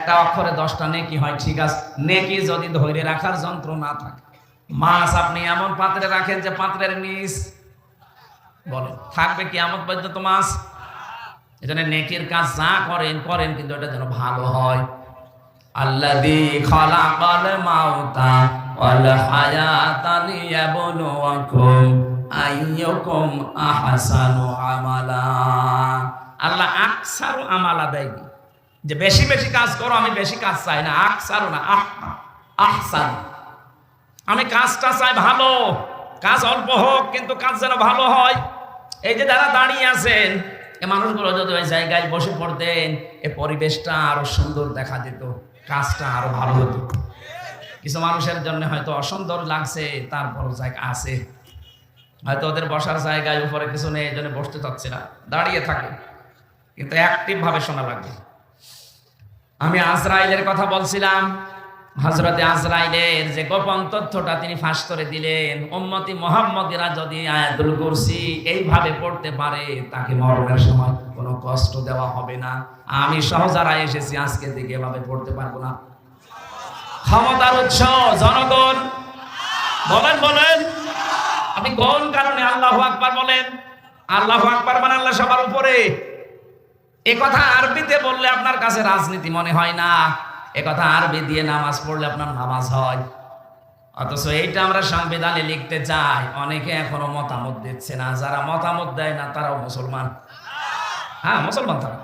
একটা অক্ষরে দশটা নেকি হয়, ঠিক আছে? নেকি যদি ধরে রাখার যন্ত্র না থাকে। মাছ আপনি এমন পাত্রে রাখেন যে পাত্রের নিচ থাকবে কি এমন পর্যন্ত মাছ? এজন্য নেকির কাজ যা করেন করেন, কিন্তু এটা যেন ভালো হয়। খালাকাল মাউতা আমালা। আল্লাহ আকসারু আমালা দেয়? যে বেশি বেশি কাজ করো, আমি বেশি কাজ চাই না। আকসারু না, আহ, আহসান। আমি কাজটা চাই ভালো। কাজ অল্প হোক, কিন্তু কাজ যেন ভালো হয়। এই যে যারা দাঁড়িয়ে আছেন, এ মানুষগুলো যদি ওই জায়গায় বসে পড়তেন, এ পরিবেশটা আরও সুন্দর দেখা যেত কাজটা আরও ভালো হতো। কিছু মানুষের জন্য হয়তো অসুন্দর লাগছে তারপর জায়গা আছে। হয়তো ওদের বসার জায়গায় উপরে কিছু নেই, এই জন্য বসতে চাচ্ছে না, দাঁড়িয়ে থাকে। কিন্তু অ্যাক্টিভ ভাবে শোনা লাগবে। আমি আজরাইলের কথা বলছিলাম। হজরতে আজরাইলের যে গোপন তথ্যটা তিনি ফাঁস করে দিলেন, উম্মতি মোহাম্মদিরা যদি আয়াতুল কুরসি এইভাবে পড়তে পারে, তাকে মরণের সময় কোনো কষ্ট দেওয়া হবে না। আমি সহজারা এসেছি, আজকে থেকে এভাবে পড়তে পারব না। ক্ষমতার উৎস, জনগণ। বলেন বলেন। আপনি কোন কারণে আল্লাহ আকবার বলেন? আল্লাহ আকবার মানে আল্লাহ সবার উপরে। এ কথা আরবিতে বললে আপনার কাছে রাজনীতি মনে হয় না। এ কথা আরবি দিয়ে নামাজ পড়লে আপনার নামাজ হয়। অথচ এইটা আমরা সংবিধানে লিখতে চাই। অনেকে এখনও মতামত দিচ্ছে না। যারা মতামত দেয় না, তারাও মুসলমান। হ্যাঁ মুসলমান তারা।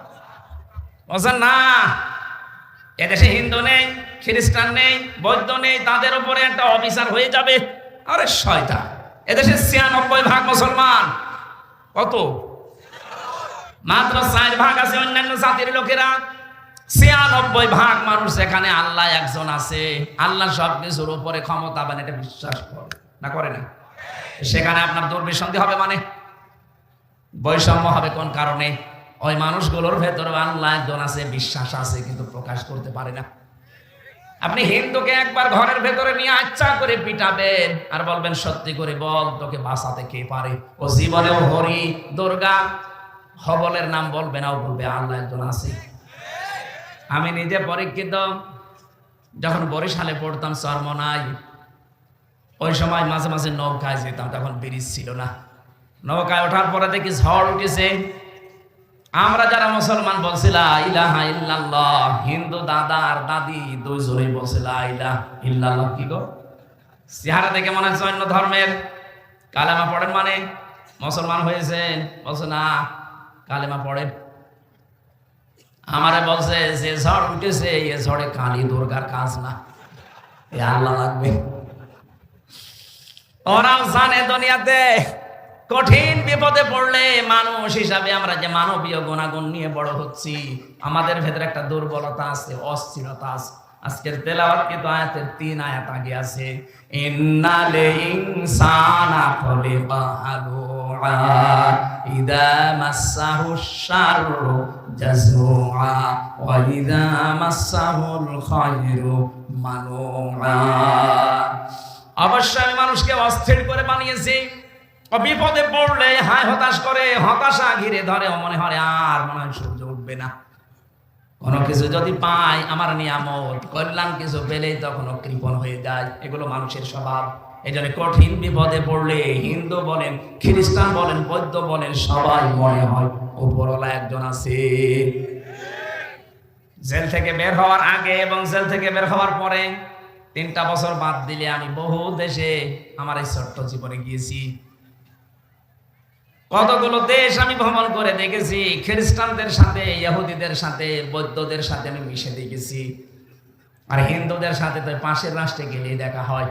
বলছেন, না, এদেশে হিন্দু নেই, খ্রিস্টান নেই, বৌদ্ধ নেই, তাদের উপরে একটা অফিসার হয়ে যাবে। আরে শয়তা এদেশে ছিয়ানব্বই ভাগ মুসলমান। কত? মাত্র চার ভাগ আছে অন্যান্য জাতির লোকেরা। ছিয়ানব্বই ভাগ মানুষ এখানে আল্লাহ একজন আছে, আল্লাহ সব কিছুর উপরে ক্ষমতা মানে এটা বিশ্বাস করে। না করে না? সেখানে আপনার দুর্বিসন্ধি হবে মানে? বৈষম্য হবে কোন কারণে? ওই মানুষগুলোর ভেতরে আল্লাহ একজন আছে, বিশ্বাস আছে, কিন্তু প্রকাশ করতে পারে না। আপনি হিন্দুকে একবার ঘরের ভেতরে নিয়ে আচ্ছা করে পিটাবেন আর বলবেন, সত্যি করে বল, তোকে বাঁচাতে কে পারে? ও জীবনেও হরি, দুর্গা হবলের নাম বলবে না বলবে আল্লাহ একজন আছে। আমি নিজে পরীক্ষিত, যখন বরিশালে পড়তাম চরমনাই ওই সময় মাঝে মাঝে নৌকায় যেতাম, তখন ব্রিজ ছিল না। নৌকায় ওঠার পরে দেখি ঝড় উঠেছে। আমরা যারা মুসলমান বলছিলাম ইলাহা ইল্লাল্লাহ হিন্দু দাদা আর দাদি দুইজনেই বলছিল ইলাহ ইল্লাল্লাহ কি গো? চেহারা দেখে মনে হচ্ছে অন্য ধর্মের। কালামা পড়েন মানে মুসলমান হয়েছে বলছে, না কালেমা পড়েন আমারে বলছে, যে ঝড় উঠেছে, এ ঝড়ে কালী দুর্গার কাজ না। এ আল্লাহ লাগবে। ওরাও জানে দুনিয়াতে কঠিন বিপদে পড়লে মানুষ হিসাবে আমরা যে মানবীয় গুণাগুণ নিয়ে বড় হচ্ছি, আমাদের ভেতরে একটা দুর্বলতা আছে, অস্থিরতা আছে। আজকের তেলাওয়াত কিন্তু আয়াতের তিন আয়াত আগে আছে, ইন্নালে ইনসানা খলিকা হালুআ ইদা মাসাহু শাররু জাজুআ ওয়া ইদা মাসাহুল খায়রু মানুআ। আমি মানুষকে অস্থির করে বানিয়েছি। বিপদে পড়লে হায় হতাশ করে, হতাশা ঘিরে ধরে মনে হয় আর মনে হয় সূর্য উঠবে না। কোনো কিছু যদি পাই, আমার নিয়ামত, কল্যাণ কিছু পেলেই তখন কৃপণ হয়ে যায়। এগুলো মানুষের স্বভাব। এই জন্য কঠিন বিপদে পড়লে হিন্দু বলেন, খ্রিস্টান বলেন, বৌদ্ধ বলেন, সবাই মনে হয় উপরওয়ালা একজন আছে। জেল থেকে বের হওয়ার আগে এবং জেল থেকে বের হওয়ার পরে তিনটা বছর বাদ দিলে আমি বহু দেশে আমার এই ছোট্ট জীবনে গিয়েছি। কতগুলো দেশ আমি ভ্রমণ করে দেখেছি, খ্রিস্টানদের সাথে, ইহুদিদের সাথে, বৌদ্ধদের সাথে আমি মিশে দেখেছি। আর হিন্দুদের সাথে তো পাশের রাষ্ট্রে গেলেই দেখা হয়।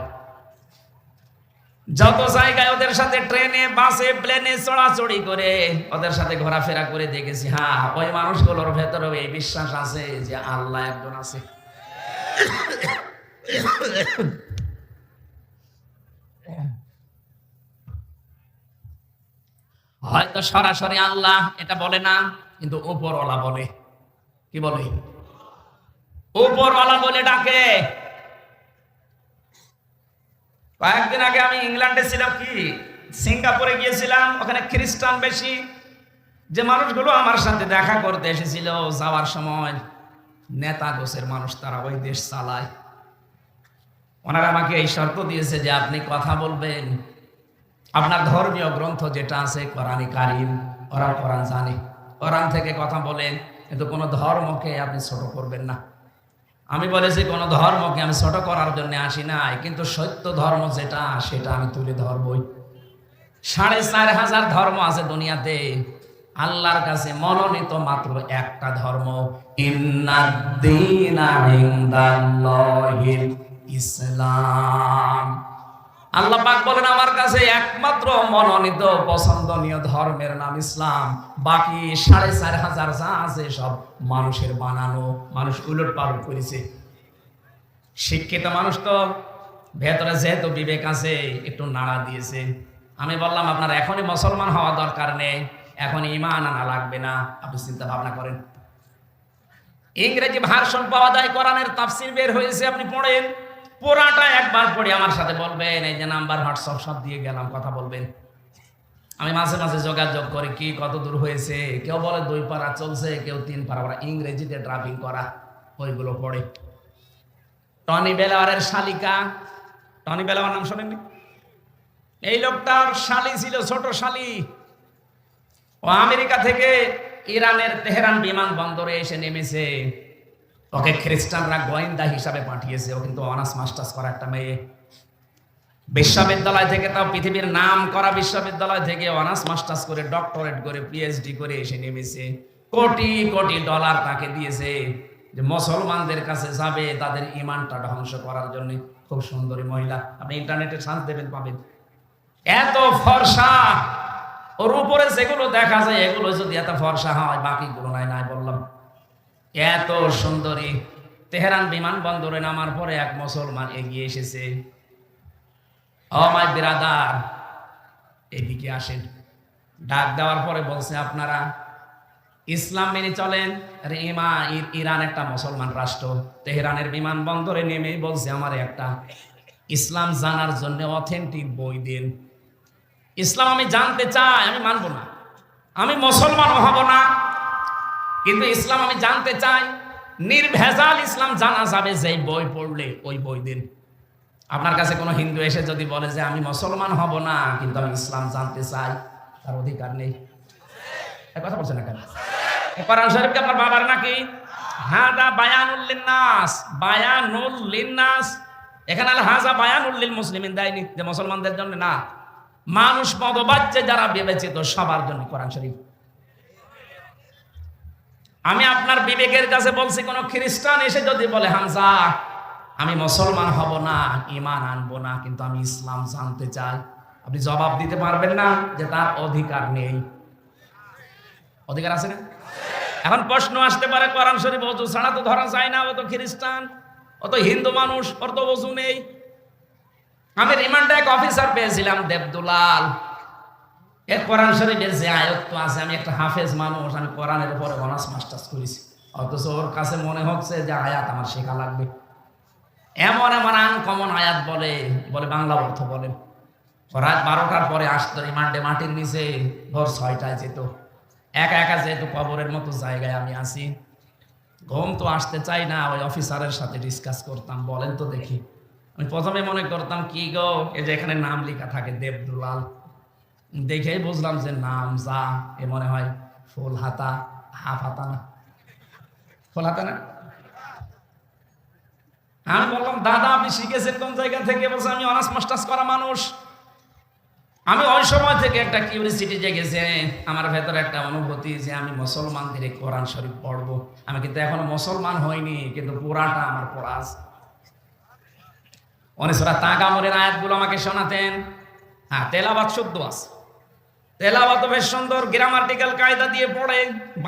যত জায়গায় ওদের সাথে ট্রেনে, বাসে, প্লেনে চড়াচড়ি করে, ওদের সাথে ঘোরাফেরা করে দেখেছি। হ্যাঁ ওই মানুষগুলোর ভেতরেও এই বিশ্বাস আছে যে আল্লাহ একজন আছে। হয়তো সরাসরি আল্লাহ এটা বলে না, কিন্তু উপরওয়ালা বলে। কি বলে? উপরওয়ালা বলে ডাকে। কয়েকদিন আগে আমি ইংল্যান্ডে ছিলাম কি? সিঙ্গাপুরে গিয়েছিলাম, ওখানে খ্রিস্টান বেশি। যে মানুষগুলো আমার সাথে দেখা করতে এসেছিল যাওয়ার সময়, নেতা গোছের মানুষ তারা ওই দেশ চালায়। ওনারা আমাকে এই শর্ত দিয়েছে যে আপনি কথা বলবেন। আপনার ধর্মীয় গ্রন্থ যেটা আছে, কোরআনে কারিম, ওরা কোরআন জানে। কোরআন থেকে কথা বলেন, কিন্তু কোনো ধর্মকে আপনি ছোট করবেন না। আমি বলেছি, কোনো ধর্মকে আমি ছোট করার জন্য আসি নাই, কিন্তু সত্য ধর্ম যেটা, সেটা আমি তুলে ধরবই। সাড়ে চার হাজার ধর্ম আছে দুনিয়াতে, আল্লাহর কাছে মনোনীত মাত্র একটা ধর্ম ইসলাম। আল্লাহ পাক বলেন, আমার কাছে একমাত্র মনোনীত পছন্দনীয় ধর্মের নাম ইসলাম। বাকি সাড়ে চার হাজার যা আছে সব মানুষের বানানো। মানুষ উলট পালট করেছে। শিক্ষিত মানুষ তো, ভেতরে যেহেতু বিবেক আছে, একটু নাড়া দিয়েছে। আমি বললাম, আপনার এখনই মুসলমান হওয়া দরকার নেই। এখন ইমান আনা লাগবে না। আপনি চিন্তা ভাবনা করেন। ইংরেজি ভার্সন পাওয়া যায়, কোরআনের তাফসির বের হয়েছে, আপনি পড়েন। পুরাটা একবার পড়ে আমার সাথে বলবেন, এই যে নাম্বার, হোয়াটসঅ্যাপ, সব দিয়ে গেলাম, কথা বলবেন। আমি মাঝে মাঝে যোগাযোগ করি, কি কত দূর হয়েছে? কেউ বলে দুই পারা চলছে, কেউ তিন ওরা ইংরেজিতে ড্রাফিং করা, ওইগুলো পড়ে। টনি বেলাওয়ারের শালিকা, টনি বেলাওয়ার নাম শোনেননি? এই লোকটার শালি ছিল, ছোট শালি। ও আমেরিকা থেকে ইরানের তেহরান বিমানবন্দরে এসে নেমেছে। ওকে খ্রিস্টানরা গোয়েন্দা হিসাবে পাঠিয়েছে। ও কিন্তু অনার্স মাস্টার্স করা একটা মেয়ে। বিশ্ববিদ্যালয় থেকে তাও পৃথিবীর নাম করা বিশ্ববিদ্যালয় থেকে অনার্স মাস্টার্স করে ডক্টরেট করে পিএইচডি করে এসে নেমেছে। কোটি কোটি ডলার তাকে দিয়েছে যে মুসলমানদের কাছে যাবে তাদের ইমানটা ধ্বংস করার জন্য। খুব সুন্দরী মহিলা। আপনি ইন্টারনেটে সার্চ দেবেন, পাবেন। এত ফর্সা। ওর উপরে যেগুলো দেখা যায়, এগুলো যদি এত ফর্সা হয়, বাকিগুলো নাই নাই এত সুন্দরী। তেহরান বিমানবন্দরে নামার পরে এক মুসলমান এগিয়ে এসেছে। অমায় বিরাদার, এদিকে আসেন। ডাক দেওয়ার পরে বলছে আপনারা, ইসলাম মেনে চলেন ই- ইরান একটা মুসলমান রাষ্ট্র। তেহরানের বিমানবন্দরে নেমে বলছে, আমার একটা ইসলাম জানার জন্য অথেন্টিক বই দিন। ইসলাম আমি জানতে চাই, আমি মানব না। আমি মুসলমান হব না। কিন্তু ইসলাম আমি জানতে চাই, নির্ভেজাল ইসলাম জানা যাবে যে বই পড়লে ওই বই দিন। আপনার কাছে কোনো হিন্দু এসে যদি বলে যে আমি মুসলমান হব না, কিন্তু আমি ইসলাম জানতে চাই, তার অধিকার নেই। কথা বলছে না কেন? কোরআন আপনার বাবার নাকি? হাদা বায়ানুল লিন্নাস বায়ানুল লিন্নাস। এখানে আল হাজা বায়ানুল লিল মুসলিমিন দেয়নি যে মুসলমানদের জন্য না। মানুষ মতবাচ্যে যারা বিবেচিত, সবার জন্য কোরআন শরীফ। আমি আপনার বিবেকের কাছে বলছি, কোন খ্রিস্টান এসে যদি বলে হামজা আমি মুসলমান হব না ইমান আনব না, কিন্তু আমি ইসলাম জানতে চাই, আপনি জবাব দিতে পারবেন না যে তার অধিকার নেই। অধিকার আছে না? এখন প্রশ্ন আসতে পারে, কোরআন শরীফ অজু ছাড়া তো ধরা যায় না, ও তো খ্রিস্টান, ও তো হিন্দু মানুষ, ওর তো অজু নেই। আমি রিমান্ডে এক অফিসার পেয়েছিলাম, দেবদুলাল। এর কোরআন শরীফের যে আয়ত্ত আছে, আমি একটা হাফেজ মানুষ, আমি কোরআনের উপরে অনার্স মাস্টার্স করেছি। অথচ ওর কাছে মনে হচ্ছে যে আয়াত আমার শেখা লাগবে। এমন এমন আনকমন আয়াত বলে বলে বাংলা অর্থ বলেন রাত বারোটার পরে আসতো, রিমান্ডে মাটির নিচে ভোর ছয়টায় যেত। একা একা যেহেতু কবরের মতো জায়গায় আমি আছি। ঘুম তো আসতে চাই না, ওই অফিসারের সাথে ডিসকাস করতাম, বলেন তো দেখি। আমি প্রথমে মনে করতাম, কি গো? এই যে এখানে নাম লেখা থাকে, দেবদুলাল। দেখেই বুঝলাম যে নাম যা এ মনে হয় ফুল হাতা, হাফ হাতা না। ফুল হাতা না? আমি বললাম, দাদা, আপনি শিখেছেন কোন জায়গা থেকে? বলছে, আমি অনার্স মাস্টার্স করা মানুষ। আমি ওই সময় থেকে একটা কিউরিসিটি জেগেছে আমার ভেতরে একটা অনুভূতি যে আমি মুসলমানদের এই কোরআন শরীফ পড়ব। আমি কিন্তু এখনও মুসলমান হইনি, কিন্তু পুরাটা আমার পড়া আছে। অনেক তাকামরের আয়াতগুলো আমাকে শোনাতেন। হ্যাঁ তেলাবাদ শুদ্ধ আছে। তেলাবাদ বেশ সুন্দর গ্রামাটিক্যাল কায়দা দিয়ে পড়ে।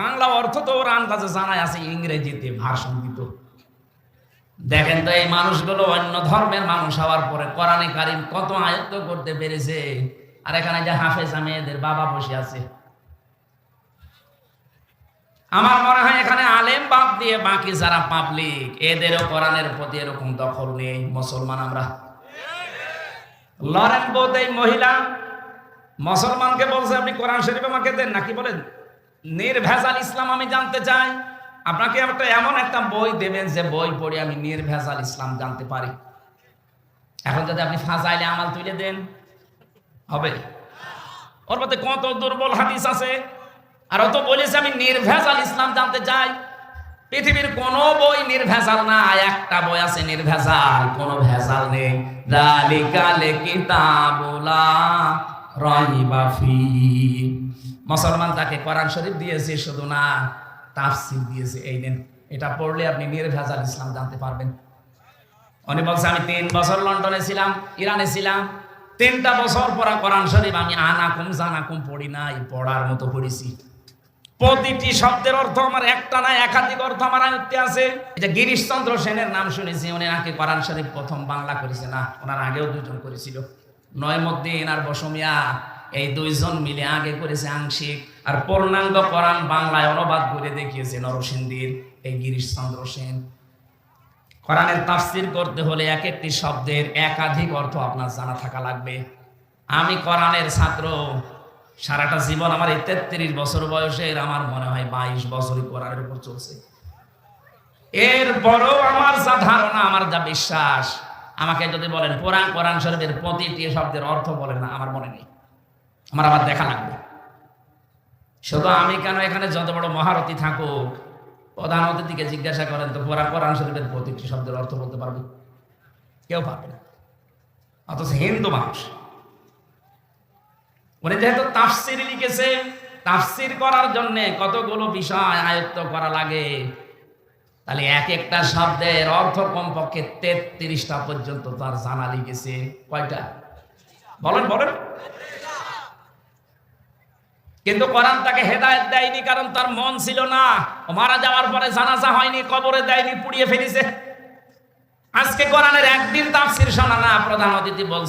বাংলা অর্থ তো ওর আন্দাজে জানাই আছে, ইংরেজিতে ভাষণ দিত। দেখেন তো এই মানুষগুলো অন্য ধর্মের মানুষ হওয়ার পরে কোরআনে কারিম কত আয়ত্ত করতে পেরেছে। আর এখানে যে হাফেজা মেয়েদের বাবা বসে আছে। আমার মনে হয় এখানে আলেম বাদ দিয়ে বাকি যারা পাবলিক এদেরও কোরআনের প্রতি এরকম দখল নেই, মুসলমান আমরা। লরেন বোধ এই মহিলা মুসলমানকে বলছে, আপনি কোরআন শরীফ আমাকে দেন? নাকি বলেন, নির্ভেজাল ইসলাম আমি জানতে চাই। আপনাকে একটা এমন একটা বই দেবেন যে বই পড়ে আমি নির্ভেজাল ইসলাম জানতে পারি। এখন যদি আপনি ফাজাইলে আমাল তুলে দেন, হবে। ওর মধ্যে কত দুর্বল হাদিস আছে। আর অত বলেছে, আমি নির্ভেজাল ইসলাম জানতে চাই। পৃথিবীর কোন বই নির্ভেজাল না, একটা বই আছে নির্ভেজাল, কোনো ভেজাল নেই। দালিকালে কিতাবুলা মুসলমান তাকে কোরআন শরীফ দিয়েছে, শুধু না, তাফসীর দিয়েছে। এই নেন, এটা পড়লে আপনি নির্ভেজাল ইসলাম জানতে পারবেন। উনি বলছে, আমি তিন বছর লন্ডনে ছিলাম, ইরানে ছিলাম। তিনটা বছর পরা কোরআন শরীফ আমি আনাকুম জানাকুম পড়ি নাই, পড়ার মতো পড়েছি। প্রতিটি শব্দের অর্থ আমার একটা না, একাধিক অর্থ আমার আয়ত্তে আছে। এটা গিরিশচন্দ্র সেনের নাম শুনেছি, উনি নাকি কোরআন শরীফ প্রথম বাংলা করেছে। না, ওনার আগেও দুজন করেছিল। নয়মুদ্দিন আর বসমিয়া, এই দুইজন মিলে আগে করেছে আংশিক আর পূর্ণাঙ্গ কোরআন বাংলায় অনুবাদ করে দেখিয়েছে নরসিংদীর এই গিরিশচন্দ্র সেন। কোরআনের তাফসির করতে হলে এক একটি শব্দের একাধিক অর্থ আপনার জানা থাকা লাগবে। আমি কোরআনের ছাত্র, সারাটা জীবন আমার এই তেত্রিশ বছর বয়সের, আমার মনে হয় বাইশ বছরই কোরআনের উপর চলছে। এর বড় আমার যা ধারণা, আমার যা বিশ্বাস আমাকে যদি বলেন, কোরআন কোরআন শরীফের প্রতিটি শব্দের অর্থ বলেন না, আমার মনে নেই। আমার আবার দেখা লাগবে। শুধু আমি কেন এখানে যত বড় মহারথী থাকুক, প্রধান অতিথিকে জিজ্ঞাসা করেন, তো কোরআন কোরআন শরীফের প্রতিটি শব্দের অর্থ বলতে পারবে? কেউ পারবে না। অথচ হিন্দু মানুষ, উনি যেহেতু তাফসির লিখেছে, তাফসির করার জন্য কতগুলো বিষয় আয়ত্ত করা লাগে তাহলে এক একটা শব্দের অর্থ কমপক্ষে তেত্রিশটা পর্যন্ত তার জানা লিখেছে কয়টা? বলেন বলেন। কিন্তু কোরআন তাকে হেদায়েত দেয়নি কারণ তার মন ছিল না। মারা যাওয়ার পরে জানাজা হয়নি, কবরে দেয়নি, পুড়িয়ে ফেলেছে। আজকে কোরআনের একদিন তাফসির শোনা না, প্রধান অতিথি বলছে